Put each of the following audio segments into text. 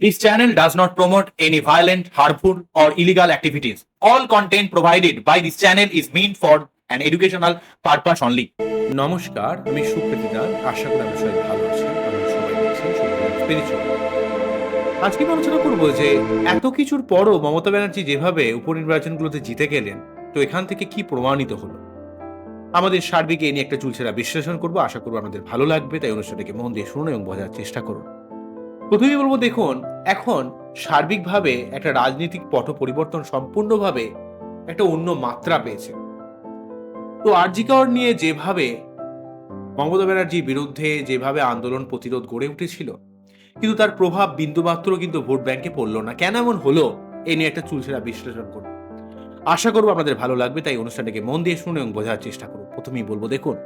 This channel does not promote any violent, harmful, or illegal activities. All content provided by this channel is meant for an educational purpose only. নমস্কার আমি সুপ্রীতি দাস। আশা করি আমি সবাই ভালো আছেন এবং সবাই আছেন স্পিরিচুয়াল আজকে আলোচনা করব যে এত কিছুর পরও মমতা ব্যানার্জি যেভাবে উপনির্বাচনগুলোতে জিতে গেলেন তো এখান থেকে কি প্রমাণিত হলো? আমাদের সার্বিক এই নিয়ে একটা চুলছেরা বিশ্লেষণ করব। আশা করব আমাদের ভালো লাগবে তাই অনুষ্ঠানটাকে মন দিয়ে শুনুন এবং বোঝার চেষ্টা করুন। প্রথমেই বলব, দেখুন, এখন সার্বিকভাবে একটা রাজনৈতিক পট পরিবর্তন সম্পূর্ণভাবে একটা অন্য মাত্রা পেয়েছে। তো আরজিকর নিয়ে যেভাবে মমতা ব্যানার্জির বিরুদ্ধে যেভাবে আন্দোলন প্রতিরোধ গড়ে উঠেছিল, কিন্তু তার প্রভাব বিন্দুমাত্র কিন্তু ভোট ব্যাংকে পড়ল না। কেন এমন হলো, এ নিয়ে একটা চুলছেরা বিশ্লেষণ করব আশা করব আপনাদের ভালো লাগবে, তাই অনুষ্ঠানটাকে মন দিয়ে শুনে এবং বোঝার চেষ্টা করুন। প্রথমেই বলব, দেখুন,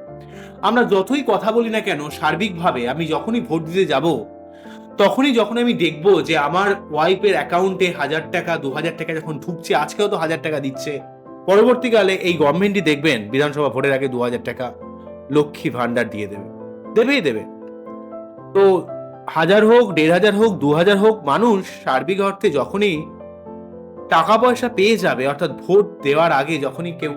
আমরা যতই কথা বলি না কেন, সার্বিকভাবে আমি যখনই ভোট দিতে যাব তখনই যখন আমি দেখব যে আমার ওয়াইফের অ্যাকাউন্টে হাজার টাকা, দু হাজার টাকা যখন ঢুকছে, আজকেও তো হাজার টাকা দিচ্ছে। পরবর্তীকালে এই গভর্নমেন্টই দেখবেন, বিধানসভা ভোটের আগে দু হাজার টাকা লক্ষ্মী ভান্ডার দিয়ে দেবে। দেবেই দেবে। তো হাজার হোক, দেড় হাজার হোক, দু হাজার হোক, মানুষ সার্বিক অর্থে যখনই টাকা পয়সা পেয়ে যাবে, অর্থাৎ ভোট দেওয়ার আগে যখনই কেউ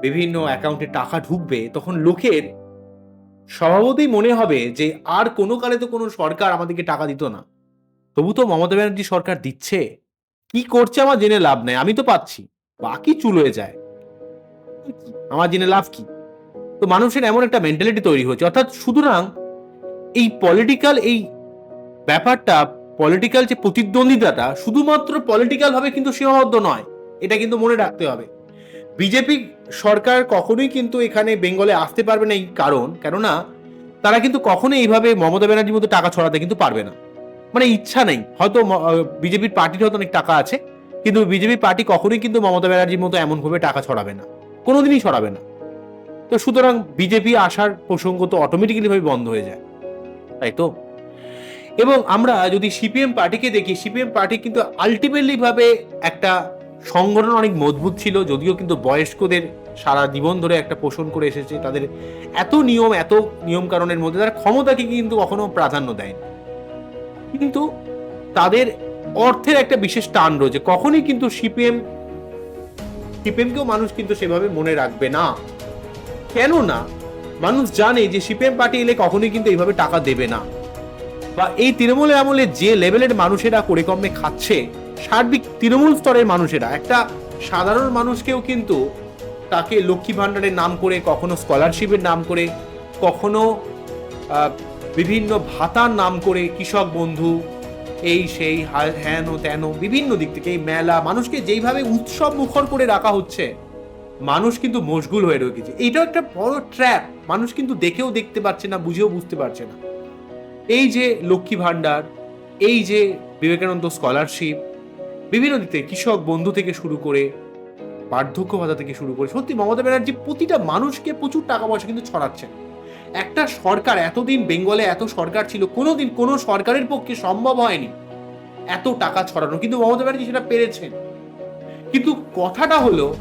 বিভিন্ন অ্যাকাউন্টে টাকা ঢুকবে, তখন লোকের স্বভাবতই মনে হবে যে আর কোনো কালে তো কোনো সরকার আমাদেরকে টাকা দিত না। তবু তো মমতা ব্যানার্জি সরকার দিচ্ছে। কি করছে আমার জেনে লাভ নেই, আমি তো পাচ্ছি। বাকি চুল হয়ে যায়। আমার জেনে লাভ কি? তো মানুষের এমন একটা মেন্টালিটি তৈরি হয়েছে অর্থাৎ সুতরাং এই পলিটিক্যাল এই ব্যাপারটা পলিটিক্যাল যে প্রতিদ্বন্দ্বিতাটা, শুধুমাত্র পলিটিক্যাল ভাবে কিন্তু সীমাবদ্ধ নয়, এটা কিন্তু মনে রাখতে হবে। বিজেপি সরকার কখনোই কিন্তু এখানে বেঙ্গলে আসতে পারবে না এই কারণ, কেননা তারা কিন্তু কখনোই এইভাবে মমতা ব্যানার্জির মতো টাকা ছড়াতে কিন্তু পারবে না। মানে ইচ্ছা নেই, হয়তো বিজেপির পার্টির হয়তো অনেক টাকা আছে, কিন্তু বিজেপি পার্টি কখনোই কিন্তু মমতা ব্যানার্জির মতো এমনভাবে টাকা ছড়াবে না, কোনোদিনই ছড়াবে না। তো সুতরাং বিজেপি আসার প্রসঙ্গ তো অটোমেটিক্যালি ভাবে বন্ধ হয়ে যায়, তাই তো? এবং আমরা যদি সিপিএম পার্টিকে দেখি, সিপিএম পার্টি কিন্তু আলটিমেটলি ভাবে একটা সংগঠন অনেক মজবুত ছিল, যদিও কিন্তু বয়স্কদের সারা জীবন ধরে একটা পোষণ করে এসেছে তাদের এত নিয়ম এত নিয়ম কারণের মধ্যে, তারা ক্ষমতাকে কিন্তু কখনো প্রাধান্য দেয় কিন্তু তাদের অর্থের একটা বিশেষ টান রয়েছে, কখনই কিন্তু সিপিএম, সিপিএমকেও মানুষ কিন্তু সেভাবে মনে রাখবে না। কেন না মানুষ জানে যে সিপিএম পার্টি এলে কখনোই কিন্তু এইভাবে টাকা দেবে না। বা এই তৃণমূল আমলে যে লেভেলের মানুষেরা করে কমে খাচ্ছে সার্বিক তৃণমূল স্তরের মানুষেরা, একটা সাধারণ মানুষকেও কিন্তু তাকে লক্ষ্মী ভাণ্ডারের নাম করে, কখনো স্কলারশিপের নাম করে, কখনো বিভিন্ন ভাতার নাম করে কৃষক বন্ধু, এই, সেই হ্যান ও ত্যান বিভিন্ন দিক থেকে এই মেলা মানুষকে যেইভাবে উৎসব মুখর করে রাখা হচ্ছে, মানুষ কিন্তু মশগুল হয়ে রয়েছে। এইটাও একটা বড় ট্র্যাপ মানুষ কিন্তু দেখেও দেখতে পারছে না, বুঝেও বুঝতে পারছে না। এই যে লক্ষ্মী ভাণ্ডার, এই যে বিবেকানন্দ স্কলারশিপ বিভিন্ন থেকে কৃষক বন্ধু থেকে শুরু করে, বার্ধক্য ভাতা থেকে শুরু করে, সত্যি মমতা ব্যানার্জি প্রতিটা মানুষকে প্রচুর টাকা পয়সা কিন্তু ছড়াচ্ছেন। একটা সরকার এতদিন বেঙ্গলে এত সরকার ছিল, কোনোদিন কোনো সরকারের পক্ষে সম্ভব হয়নি এত টাকা ছড়ানো। কিন্তু মমতা ব্যানার্জি সেটা পেরেছেন। কিন্তু কথাটা হলো,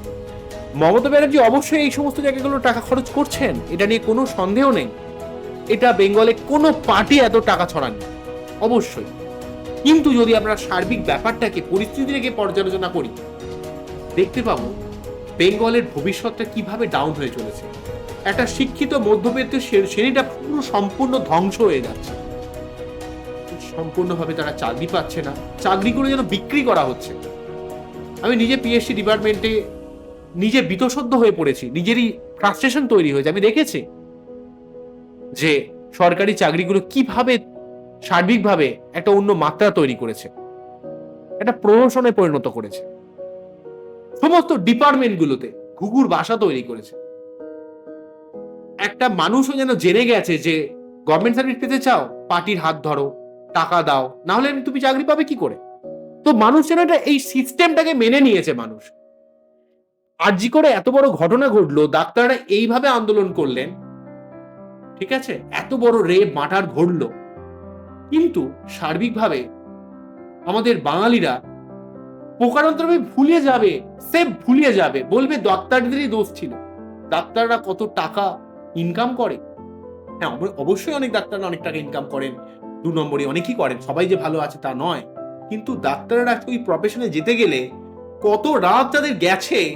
মমতা ব্যানার্জি অবশ্যই এই সমস্ত জায়গাগুলো টাকা খরচ করছেন, এটা নিয়ে কোনো সন্দেহ নেই। এটা বেঙ্গলে কোনো পার্টি এত টাকা ছড়াননি অবশ্যই। কিন্তু যদি আমরা সার্বিক ব্যাপারটাকে পরিস্থিতিটাকে পর্যালোচনা করি, দেখতে পাবো বেঙ্গলের ভবিষ্যৎটা কীভাবে ডাউন হয়ে চলেছে। একটা শিক্ষিত মধ্যবিত্ত শ্রে- শ্রেণীটা পুরো সম্পূর্ণ ধ্বংস হয়ে যাচ্ছে। সম্পূর্ণভাবে তারা চাকরি পাচ্ছে না। চাকরিগুলো যেন বিক্রি করা হচ্ছে। আমি নিজে পিএসসি ডিপার্টমেন্টে নিজে বিতসদ্ধ হয়ে পড়েছি। নিজেরই ফ্রাস্ট্রেশন তৈরি হয়েছে। আমি দেখেছি যে সরকারি চাকরিগুলো কীভাবে সার্বিকভাবে একটা অন্য মাত্রা তৈরি করেছে। একটা প্রহসনে পরিণত করেছে। সমস্ত ডিপার্টমেন্টগুলোতে ঘুঘুর বাসা তৈরি করেছে। একটা মানুষও যেন জেনে গেছে যে, গভর্নমেন্ট সার্ভিস পেতে চাও, পার্টির হাত ধরো, টাকা দাও, না হলে তুমি চাকরি পাবে কি করে? তো মানুষ যেন এটা এই সিস্টেমটাকে মেনে নিয়েছে মানুষ। আর জি করে এত বড় ঘটনা ঘটলো, ডাক্তাররা এইভাবে আন্দোলন করলেন। ঠিক আছে? এত বড় রেপ মাটার ঘটলো। কিন্তু সার্বিকভাবে আমাদের বাঙালিরা প্রকারান্তরে ভুলিয়ে যাবে সে ভুলিয়ে যাবে। বলবে ডাক্তারদেরই দোষ ছিল। ডাক্তাররা কত টাকা ইনকাম করে? হ্যাঁ অবশ্যই অনেক ডাক্তাররা অনেক টাকা ইনকাম করেন। দু নম্বরই অনেকেই করেন, সবাই যে ভালো আছে তা নয়। কিন্তু ডাক্তাররা ওই প্রফেশনে যেতে গেলে কত রাত তাদের গেছে,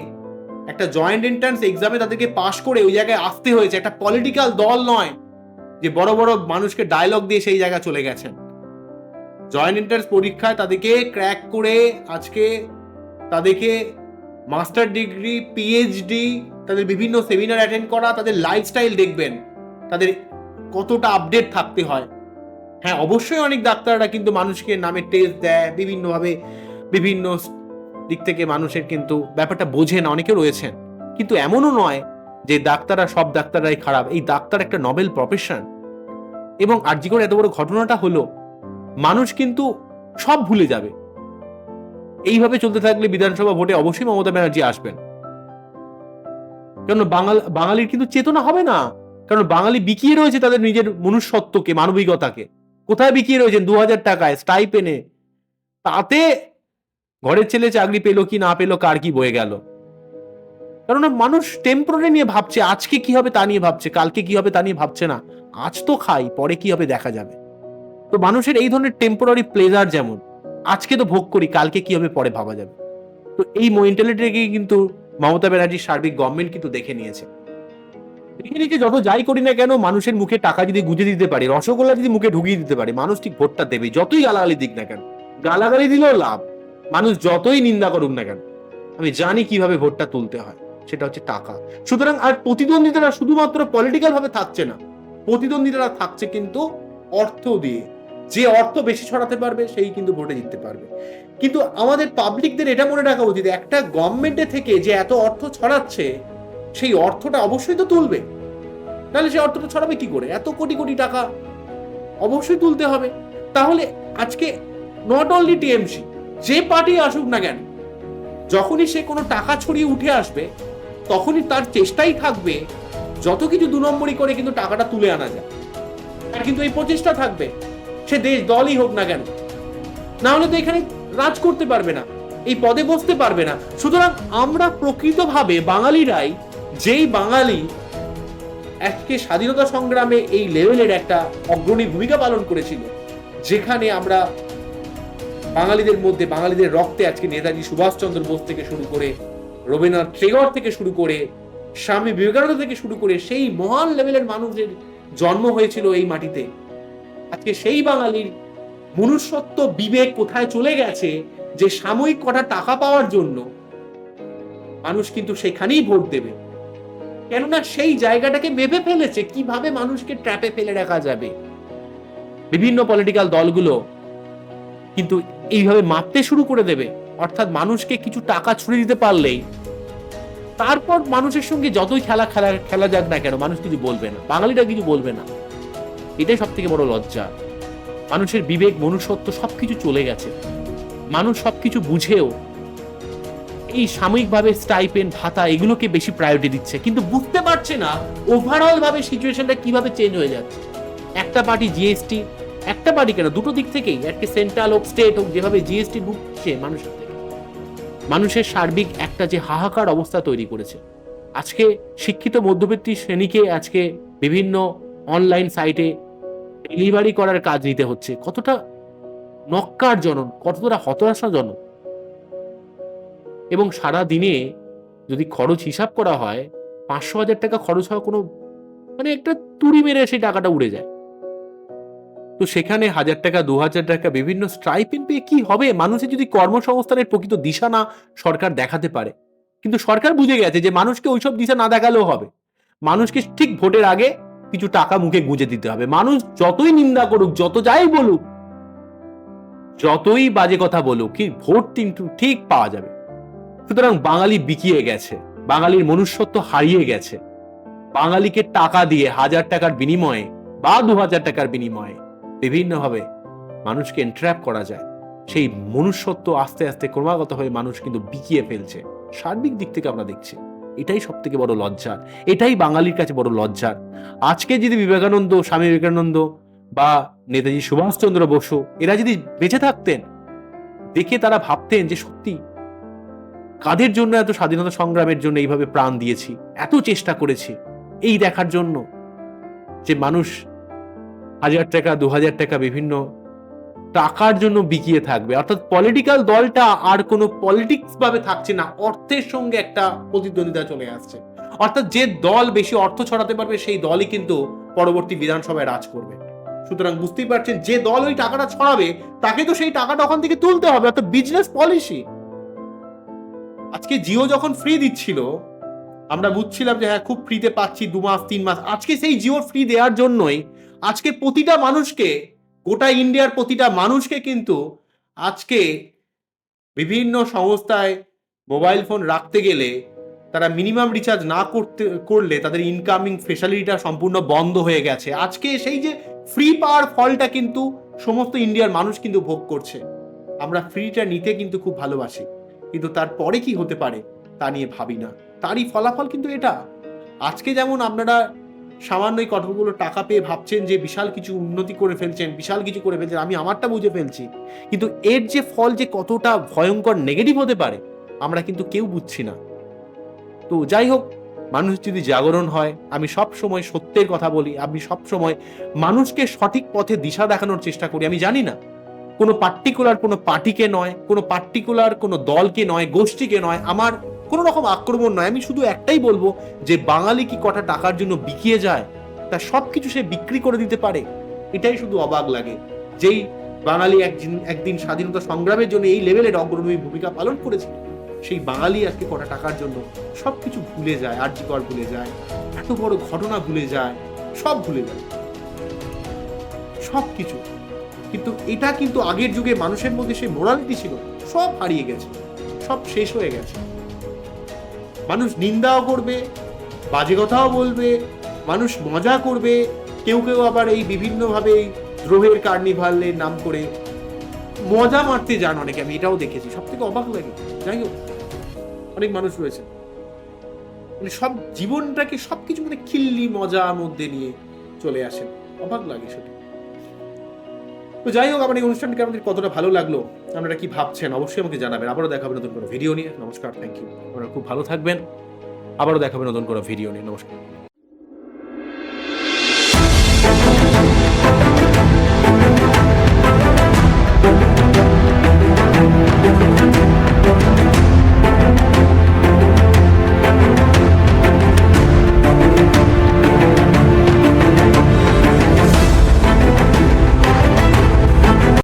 একটা জয়েন্ট এন্ট্রান্স এক্সামে তাদেরকে পাশ করে ওই জায়গায় আসতে হয়েছে। একটা পলিটিক্যাল দল নয়। যে বড় বড় মানুষকে ডায়লগ দিয়ে সেই জায়গায় চলে গেছেন। জয়েন্ট এন্ট্রান্স পরীক্ষায় তাদেরকে ক্র্যাক করে আজকে তাদেরকে মাস্টার ডিগ্রি পিএইচডি তাদের বিভিন্ন সেমিনার অ্যাটেন্ড করা, তাদের লাইফস্টাইল দেখবেন, তাদের কতটা আপডেট থাকতে হয়। হ্যাঁ অবশ্যই অনেক ডাক্তাররা কিন্তু মানুষকে নামে টেস্ট দেয়, বিভিন্নভাবে বিভিন্ন দিক থেকে মানুষের কিন্তু ব্যাপারটা বোঝে না, অনেকে রয়েছেন। কিন্তু এমনও নয় যে ডাক্তাররা, সব ডাক্তাররাই খারাপ। এই ডাক্তার একটা নবেল প্রফেশন। এবং আর আর্যিকর এত বড় ঘটনাটা হলো, মানুষ কিন্তু সব ভুলে যাবে। এইভাবে চলতে থাকলে বিধানসভা ভোটে অবশ্যই মমতা ব্যানার্জি আসবেন। কারণ বাঙাল, বাঙালির কিন্তু চেতনা হবে না। কারণ বাঙালি বিকিয়ে রয়েছে তাদের নিজের মনুষ্যত্বকে, মানবিকতাকে। কোথায় বিকিয়ে রয়েছেন? দু হাজার টাকায়, স্টাইপেনে। তাতে ঘরের ছেলে চাকরি পেল কি না পেল, কার কি বয়ে গেল? কারণ মানুষ টেম্পোরারি নিয়ে ভাবছে, আজকে কি হবে তা নিয়ে ভাবছে, কালকে কি হবে তা নিয়ে ভাবছে না। আজ তো খাই, পরে কি হবে দেখা যাবে। তো মানুষের এই ধরনের টেম্পোরারি প্লেজার যেমন, আজকে তো ভোগ করি, কালকে কি হবে পরে ভাবা যাবে। তো এই মেন্টালিটিকে কিন্তু মমতা ব্যানার্জির সার্বিক গভর্নমেন্ট কিন্তু দেখে নিয়েছে। দেখে নিয়েছে যত যাই করি না কেন, মানুষের মুখে টাকা যদি গুজে দিতে পারে, রসগোল্লা যদি মুখে ঢুকিয়ে দিতে পারে, মানুষ ঠিক ভোটটা দেবে, যতই গালাগালি দিক না কেন। গালাগালি দিলেও লাভ, মানুষ যতই নিন্দা করুক না কেন। আমি জানি কীভাবে ভোটটা তুলতে হয়। সেটা হচ্ছে টাকা। সুতরাং আর প্রতিদ্বন্দ্বিতারা শুধুমাত্র পলিটিক্যাল ভাবে থাকছে না। প্রতিদ্বন্দ্বিতারা থাকছে কিন্তু অর্থ দিয়ে। যে অর্থ বেশি ছড়াতে পারবে, সেই কিন্তু ভোটে জিততে পারবে। কিন্তু আমাদের পাবলিকদের এটা মনে রাখা উচিত, একটা গভর্নমেন্টে থেকে যে এত অর্থ ছড়াচ্ছে, সেই অর্থটা অবশ্যই তো তুলবে। তাহলে সেই অর্থটা ছড়াবে কি করে? এত কোটি কোটি টাকা অবশ্যই তুলতে হবে। তাহলে আজকে নট অনলি টিএমসি যে পার্টি আসুক না কেন, যখনই সে কোনো টাকা ছড়িয়ে উঠে আসবে তখনই তার চেষ্টাই থাকবে যত কিছু দু নম্বরই করে কিন্তু টাকাটা তুলে আনা যায়। আর কিন্তু এই প্রচেষ্টা থাকবে। সে দেশ দলই হোক না কেন। না হলে তো এখানে রাজ করতে পারবে না, এই পদে বসতে পারবে না। সুতরাং আমরা প্রকৃতভাবে বাঙালিরাই, যেই বাঙালি আজকে স্বাধীনতা সংগ্রামে এই লেভেলের একটা অগ্রণী ভূমিকা পালন করেছিল, যেখানে আমরা বাঙালিদের মধ্যে, বাঙালিদের রক্তে আজকে নেতাজি সুভাষচন্দ্র বোস থেকে শুরু করে রবীন্দ্রনাথ টেগর থেকে শুরু করে স্বামী বিবেকানন্দ থেকে শুরু করে সেই মহান লেভেলের মানুষের জন্ম হয়েছিল এই মাটিতে। আজকে সেই বাঙালির মনুষ্যত্ব বিবেক কোথায় চলে গেছে যে সাময়িক কটা টাকা পাওয়ার জন্য মানুষ কিন্তু সেখানেই ভোট দেবে। কেননা সেই জায়গাটাকে ভেবে ফেলেছে, কীভাবে মানুষকে ট্র্যাপে ফেলে রাখা যাবে। বিভিন্ন পলিটিক্যাল দলগুলো কিন্তু এইভাবে মাপতে শুরু করে দেবে। অর্থাৎ মানুষকে কিছু টাকা ছুড়ে দিতে পারলেই তারপর মানুষের সঙ্গে যতই খেলা খেলা খেলা যাক না কেন, মানুষ কিছু বলবে না। বাঙালিরা কিছু বলবে না। এটাই সব থেকে বড় লজ্জা। মানুষের বিবেক, মনুষ্যত্ব সবকিছু চলে গেছে। মানুষ সবকিছু বুঝেও এই সাময়িকভাবে স্টাইপেন ভাতা এগুলোকে বেশি প্রায়োরিটি দিচ্ছে। কিন্তু বুঝতে পারছে না ওভারঅল ভাবে সিচুয়েশনটা কীভাবে চেঞ্জ হয়ে যাচ্ছে। একটা পার্টি জিএসটি একটা পার্টি কেন? দুটো দিক থেকেই, একটা সেন্ট্রাল হোক স্টেট হোক, যেভাবে জিএসটি ঢুকছে মানুষের মানুষের সার্বিক একটা যে হাহাকার অবস্থা তৈরি করেছে। আজকে শিক্ষিত মধ্যবিত্ত শ্রেণীকে আজকে বিভিন্ন অনলাইন সাইটে ডেলিভারি করার কাজ নিতে হচ্ছে। কতটা নক্কারজনক, কতটা হতাশাজনক। এবং সারা দিনে যদি খরচ হিসাব করা হয়, পাঁচশো হাজার টাকা খরচ হওয়া কোনো মানে একটা তুড়ি মেরে সেই টাকাটা উড়ে যায়। তো সেখানে হাজার টাকা, দু হাজার টাকা বিভিন্ন স্ট্রাইপেন পেয়ে কি হবে? মানুষের যদি কর্মসংস্থানের প্রকৃত দিশা না সরকার দেখাতে পারে। কিন্তু সরকার বুঝে গেছে যে মানুষকে ওইসব দিশা না দেখালেও হবে। মানুষকে ঠিক ভোটের আগে কিছু টাকা মুখে গুঁজে দিতে হবে। মানুষ যতই নিন্দা করুক, যত যাই বলুক, যতই বাজে কথা বলুক, কি ভোট কিন্তু ঠিক পাওয়া যাবে। সুতরাং বাঙালি বিকিয়ে গেছে। বাঙালির মনুষ্যত্ব হারিয়ে গেছে। বাঙালিকে টাকা দিয়ে হাজার টাকার বিনিময়ে বা দু হাজার টাকার বিনিময়ে বিভিন্নভাবে মানুষকে এন্ট্র্যাপ করা যায়। সেই মনুষ্যত্ব আস্তে আস্তে ক্রমাগত হয়ে মানুষ কিন্তু বিকিয়ে ফেলছে। সার্বিক দিক থেকে আমরা দেখছি, এটাই সব থেকে বড় লজ্জার এটাই বাঙালির কাছে বড় লজ্জার আজকে যদি বিবেকানন্দ, স্বামী বিবেকানন্দ বা নেতাজি সুভাষচন্দ্র বসু, এরা যদি বেঁচে থাকতেন, দেখে তারা ভাবতেন যে সত্যি কাদের জন্য এত স্বাধীনতা সংগ্রামের জন্য এইভাবে প্রাণ দিয়েছি, এত চেষ্টা করেছি, এই দেখার জন্য যে মানুষ হাজার টাকা, দু হাজার টাকা বিভিন্ন টাকার জন্য বিকিয়ে থাকবে। অর্থাৎ পলিটিক্যাল দলটা আর কোনো পলিটিক্স ভাবে থাকছে না, অর্থের সঙ্গে একটা প্রতিদ্বন্দ্বিতা চলে আসছে। অর্থাৎ যে দল বেশি অর্থ ছড়াতে পারবে, সেই দলই কিন্তু পরবর্তী বিধানসভায় রাজ করবে। সুতরাং বুঝতেই পারছেন, যে দল ওই টাকাটা ছড়াবে, তাকে তো সেই টাকাটা ওখান থেকে তুলতে হবে, অর্থাৎ বিজনেস পলিসি আজকে জিও যখন ফ্রি দিচ্ছিল, আমরা বুঝছিলাম যে হ্যাঁ খুব ফ্রিতে পাচ্ছি, দু মাস, তিন মাস। আজকে সেই জিও ফ্রি দেওয়ার জন্যই আজকে প্রতিটা মানুষকে, গোটা ইন্ডিয়ার প্রতিটা মানুষকে কিন্তু আজকে বিভিন্ন সংস্থায় মোবাইল ফোন রাখতে গেলে, তারা মিনিমাম রিচার্জ না করতে, করলে তাদের ইনকামিং ফেসিলিটিটা সম্পূর্ণ বন্ধ হয়ে গেছে। আজকে সেই যে ফ্রি পাওয়ার ফলটা কিন্তু সমস্ত ইন্ডিয়ার মানুষ কিন্তু ভোগ করছে। আমরা ফ্রিটা নিতে কিন্তু খুব ভালোবাসি। কিন্তু তারপরে কি হতে পারে তা নিয়ে ভাবি না। তারই ফলাফল কিন্তু এটা। আজকে যেমন আপনারা সামান্য এই টাকা পেয়ে ভাবছেন যে বিশাল কিছু উন্নতি করে ফেলছেন, বিশাল কিছু করে ফেলছেন, আমি আমারটা বুঝে ফেলছি। কিন্তু এর যে ফল যে কতটা ভয়ঙ্কর নেগেটিভ হতে পারে, আমরা কিন্তু কেউ বুঝছি না। তো যাই হোক, মানুষ যদি জাগরণ হয়, আমি সব সময় সত্যের কথা বলি, আমি সব সময় মানুষকে সঠিক পথে দিশা দেখানোর চেষ্টা করি, আমি জানি না। কোনো পার্টিকুলার কোনো পার্টিকে নয়, কোনো পার্টিকুলার কোনো দলকে নয়, গোষ্ঠীকে নয়, আমার কোনো রকম আক্রমণ নয়। আমি শুধু একটাই বলব যে বাঙালি কি কটা টাকার জন্য বিকিয়ে যায়, তা সব কিছু সে বিক্রি করে দিতে পারে। এটাই শুধু অবাক লাগে যেই বাঙালি একদিন একদিন স্বাধীনতা সংগ্রামের জন্য এই লেভেলের অগ্রণী ভূমিকা পালন করেছিল, সেই বাঙালি আজকে কটা টাকার জন্য সব কিছু ভুলে যায়, আর্যিকর ভুলে যায়, এত বড় ঘটনা ভুলে যায়, সব ভুলে যায়। সব কিছু কিন্তু এটা কিন্তু আগের যুগে মানুষের মধ্যে সেই মোরালিটি ছিল, সব হারিয়ে গেছে, সব শেষ হয়ে গেছে। মানুষ নিন্দাও করবে, বাজে কথাও বলবে, মানুষ মজা করবে, কেউ কেউ আবার এই বিভিন্নভাবে এই দ্রোহের কার্নিভালের নাম করে মজা মারতে যান অনেকে, আমি এটাও দেখেছি সব থেকে অবাক লাগে, যাই হোক, অনেক মানুষ রয়েছে। মানে সব জীবনটাকে সবকিছু মানে খিল্লি মজার মধ্যে নিয়ে চলে আসেন, অবাক লাগে সেটা তো যাই হোক, আমার এই অনুষ্ঠানকে আমাদের কতটা ভালো লাগল, আপনারা কি ভাবছেন অবশ্যই আমাকে জানাবেন। আবারও দেখাবেন নতুন কোনো ভিডিও নিয়ে। নমস্কার থ্যাংক ইউ আপনারা খুব ভালো থাকবেন। আবারও দেখাবেন নতুন কোনো ভিডিও নিয়ে। নমস্কার।